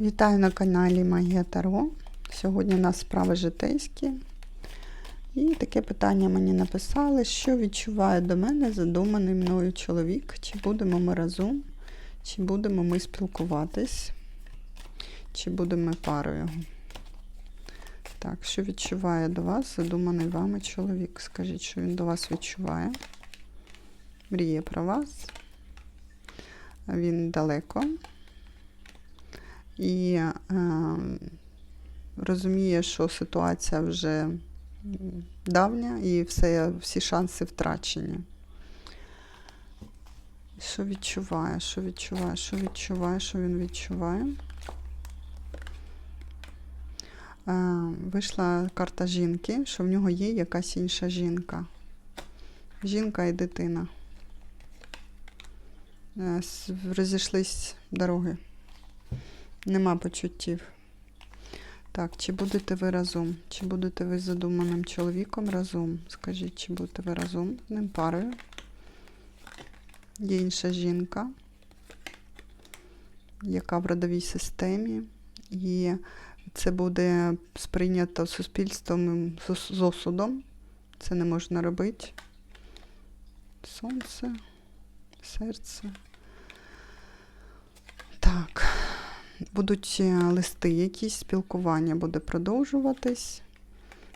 Вітаю на каналі Магія Таро. Сьогодні у нас справи житейські. І таке питання мені написали, що відчуває до мене задуманий мною чоловік, чи будемо ми разом, чи будемо ми спілкуватись, чи будемо ми парою. Так, що відчуває до вас задуманий вами чоловік? Скажіть, що він до вас відчуває. Мріє про вас. Він далеко і е, розуміє, що ситуація вже давня і все, всі шанси втрачені. Що відчуває, що відчуває, що відчуває, що він відчуває? Е, вийшла карта жінки, що в нього є якась інша жінка. Жінка і дитина. Е, Розійшлись дороги. Нема почуттів. Так, чи будете ви разом? Чи будете ви з задуманим чоловіком разом? Скажіть, чи будете ви разом з ним парою? Є інша жінка, яка в родовій системі, і це буде сприйнято суспільством з осудом. Це не можна робити. Сонце, серце. Так. Будуть е, листи якісь, спілкування буде продовжуватись.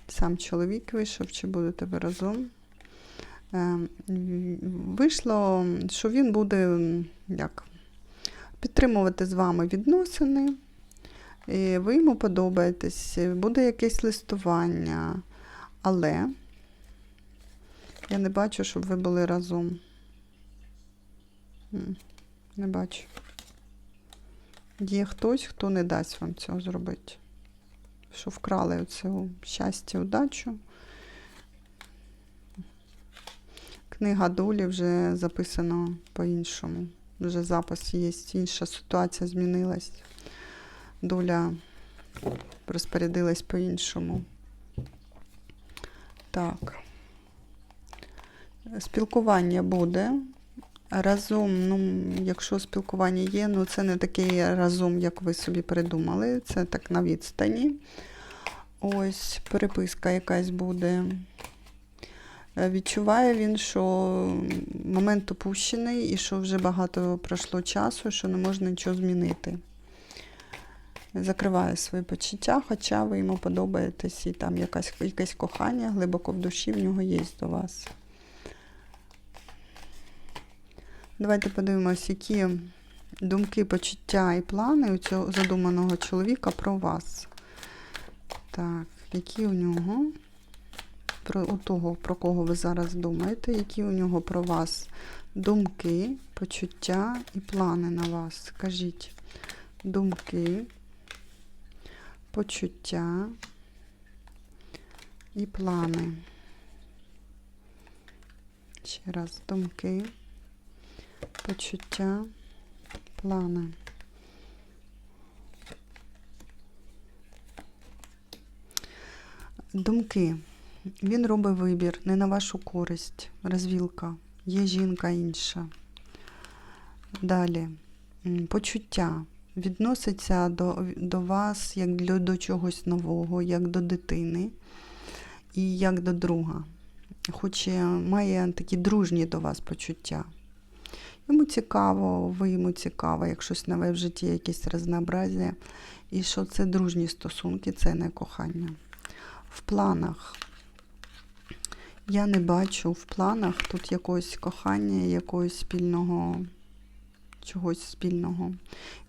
Сам чоловік вийшов, чи будете ви разом. Е, Вийшло, що він буде як, підтримувати з вами відносини. І ви йому подобаєтесь, буде якесь листування, але я не бачу, щоб ви були разом. Не бачу. Є хтось, хто не дасть вам цього зробити. Що вкрали оцю щастя, удачу. Книга долі вже записано по-іншому. Вже запис є, інша ситуація змінилась. Доля розпорядилась по-іншому. Так. Спілкування буде. Разом, ну, якщо спілкування є, ну це не такий разом, як ви собі придумали. Це так на відстані. Ось переписка якась буде. Е, Відчуває він, що момент опущений і що вже багато пройшло часу, що не можна нічого змінити. Закриває свої почуття, хоча ви йому подобаєтесь і там якась, якесь кохання глибоко в душі в нього є до вас. Давайте подивимось, які думки, почуття і плани у цього задуманого чоловіка про вас. Так, які у нього, про у того, про кого ви зараз думаєте, які у нього про вас думки, почуття і плани на вас. Скажіть, думки, почуття і плани. Ще раз, думки почуття, плани. Думки. Він робить вибір не на вашу користь. Розвілка. Є жінка інша. Далі. Почуття. Відноситься до, до вас як до, до чогось нового, як до дитини і як до друга. Хоче, має такі дружні до вас почуття. Йому цікаво, ви йому цікаво, як щось нове в житті, якесь разнообразія. І що це дружні стосунки, це не кохання. В планах. Я не бачу в планах тут якогось кохання, якогось спільного, чогось спільного.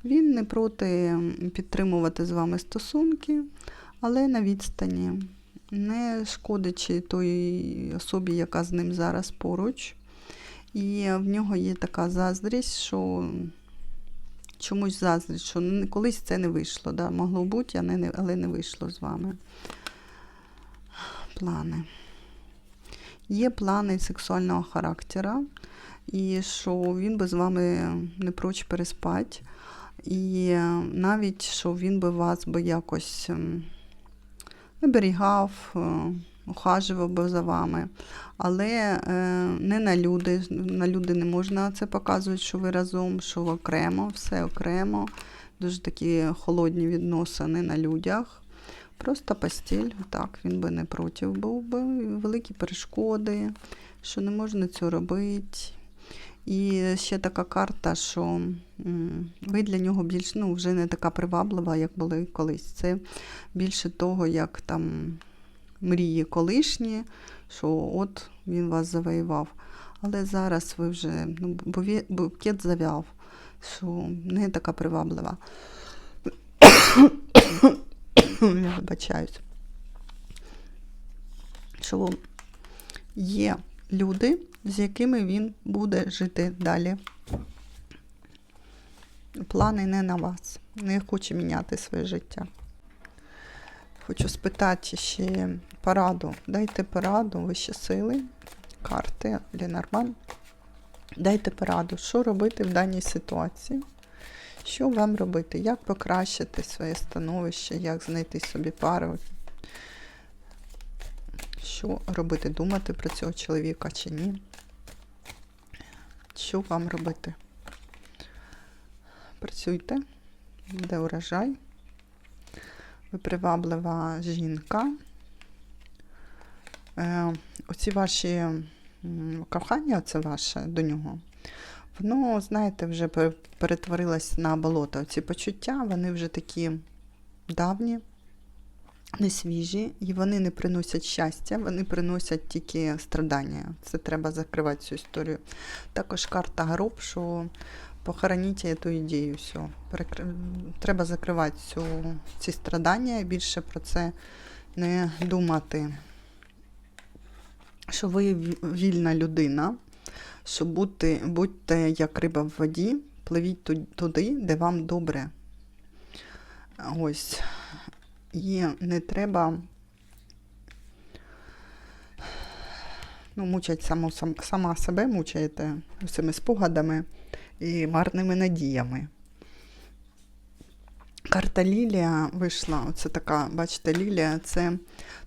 Він не проти підтримувати з вами стосунки, але на відстані, не шкодячи той особі, яка з ним зараз поруч. І в нього є така заздрість, що чомусь заздрість, що колись це не вийшло. Да? Могло бути, але не вийшло з вами. Плани. Є плани сексуального характеру, і що він би з вами не проч переспати. І навіть, що він би вас би якось оберігав, е, ухажував би за вами. Але е, не на люди. На люди не можна це показувати, що ви разом, що окремо, все окремо. дуже такі холодні відносини на людях. Просто постіль, так, він би не проти був би. Великі перешкоди, що не можна цього робити. І ще така карта, що ви для нього більш ну, вже не така приваблива, як були колись. Це більше того, як там мрії колишні, що от він вас завоював. Але зараз ви вже ну, букет зав'яв, що не така приваблива. Я вибачаюсь. Що є люди, з якими він буде жити далі. Плани не на вас. Не хоче міняти своє життя. Хочу спитати ще пораду. Дайте пораду, вищі сили, карти, Ленорман. Дайте пораду, що робити в даній ситуації. Що вам робити? Як покращити своє становище, як знайти собі пару? Що робити? Думати про цього чоловіка чи ні? Що вам робити? Працюйте, буде урожай. Приваблива жінка. Е, оці ваші кохання, оце ваше до нього, воно, знаєте, вже перетворилось на болото. Ці почуття, вони вже такі давні, не свіжі, і вони не приносять щастя, вони приносять тільки страдання. Це треба закривати цю історію. Також карта гроб, що похороніть цю ідею. Все. Треба закривати цю... ці страдання і більше про це не думати. Що ви вільна людина, що будьте, будьте як риба в воді, пливіть туди, де вам добре. Ось. І не треба ну, мучать саму, сам, сама себе мучаєте цими спогадами і марними надіями. Карта Лілія вийшла. Оце така, бачите, Лілія це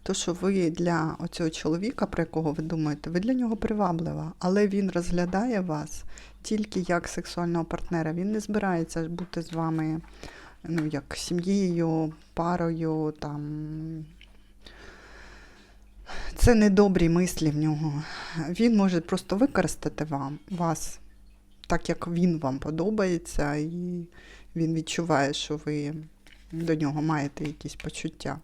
то, що ви для оцього чоловіка, про якого ви думаєте, ви для нього приваблива, але він розглядає вас тільки як сексуального партнера. Він не збирається бути з вами ну, як сім'єю, парою. там. Це недобрі мислі в нього. Він може просто використати вам, вас так, як він вам подобається, і він відчуває, що ви до нього маєте якісь почуття.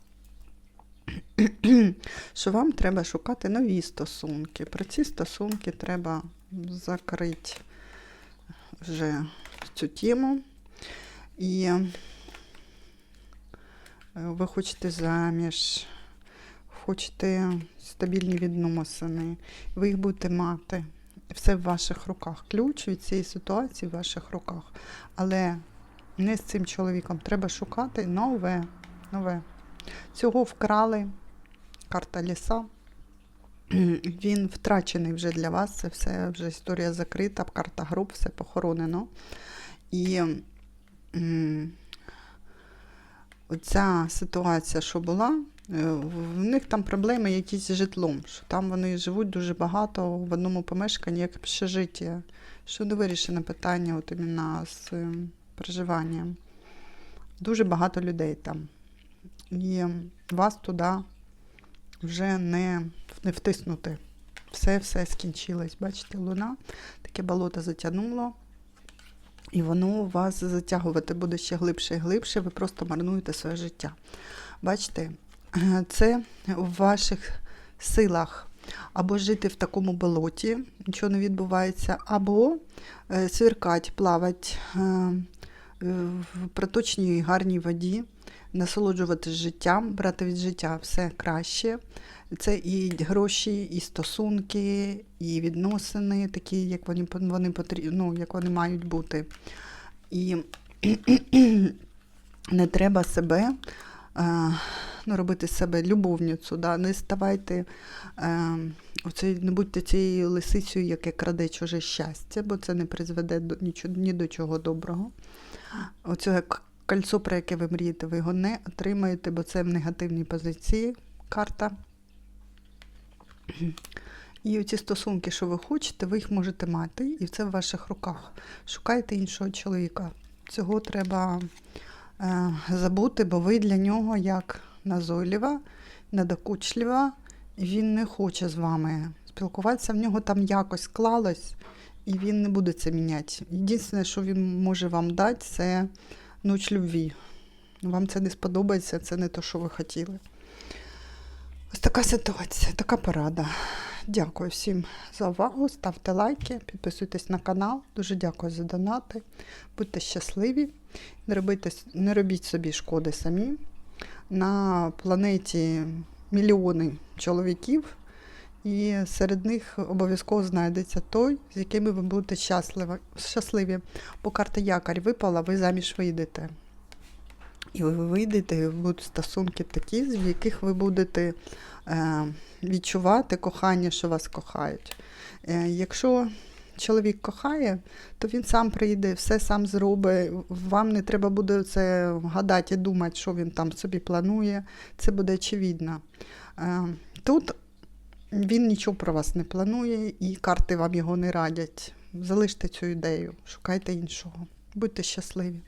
Що вам треба шукати нові стосунки. Про ці стосунки треба закрити вже цю тему. І е, ви хочете заміж, хочете стабільні відносини, ви їх будете мати. Все в ваших руках. Ключ від цієї ситуації в ваших руках. Але не з цим чоловіком. Треба шукати нове. нове. Цього вкрали. Карта ліса. Він втрачений вже для вас. Це все вже історія закрита, карта груп, все похоронено. І оця ситуація, що була, в них там проблеми якісь з житлом. Що там вони живуть дуже багато в одному помешканні, як общежиття. Що не вирішене питання от іменно з е, проживанням. Дуже багато людей там. І вас туди вже не, не втиснути. Все, все скінчилось. Бачите, луна, таке болото затягнуло. І воно вас затягувати буде ще глибше і глибше, ви просто марнуєте своє життя. Бачите, е, це в ваших силах або жити в такому болоті, нічого не відбувається, або е, свіркать, плавать е, е, в проточній гарній воді, насолоджуватись життям, брати від життя все краще. Це і гроші, і стосунки, і відносини, такі, як вони, вони, потрі... ну, як вони мають бути. І не треба себе е, ну, робити з себе любовницю, да? не ставайте, е, оцей, не будьте цією лисицею, яке краде чуже щастя, бо це не призведе до, нічого, ні до чого доброго. Оце кольцо, про яке ви мрієте, ви його не отримаєте, бо це в негативній позиції карта. І ці стосунки, що ви хочете, ви їх можете мати, і це в ваших руках. Шукайте іншого чоловіка. Цього треба е, забути, бо ви для нього як назойлива, недокучлива, він не хоче з вами спілкуватися. В нього там якось склалось, і він не буде це міняти. Єдине, що він може вам дати, це ніч любві. Вам це не сподобається, це не те, що ви хотіли. Ось така ситуація, така порада. Дякую всім за увагу. Ставте лайки, підписуйтесь на канал. Дуже дякую за донати. Будьте щасливі, не, робите, не робіть собі шкоди самі. На планеті мільйони чоловіків, і серед них обов'язково знайдеться той, з якими ви будете щасливі. Бо карта якорь випала, ви заміж вийдете. І ви вийдете, будуть стосунки такі, в яких ви будете е, відчувати кохання, що вас кохають. Е, якщо чоловік кохає, то він сам прийде, все сам зробить. Вам не треба буде це гадати і думати, що він там собі планує. Це буде очевидно. Е, тут він нічого про вас не планує, і карти вам його не радять. Залиште цю ідею, шукайте іншого. Будьте щасливі.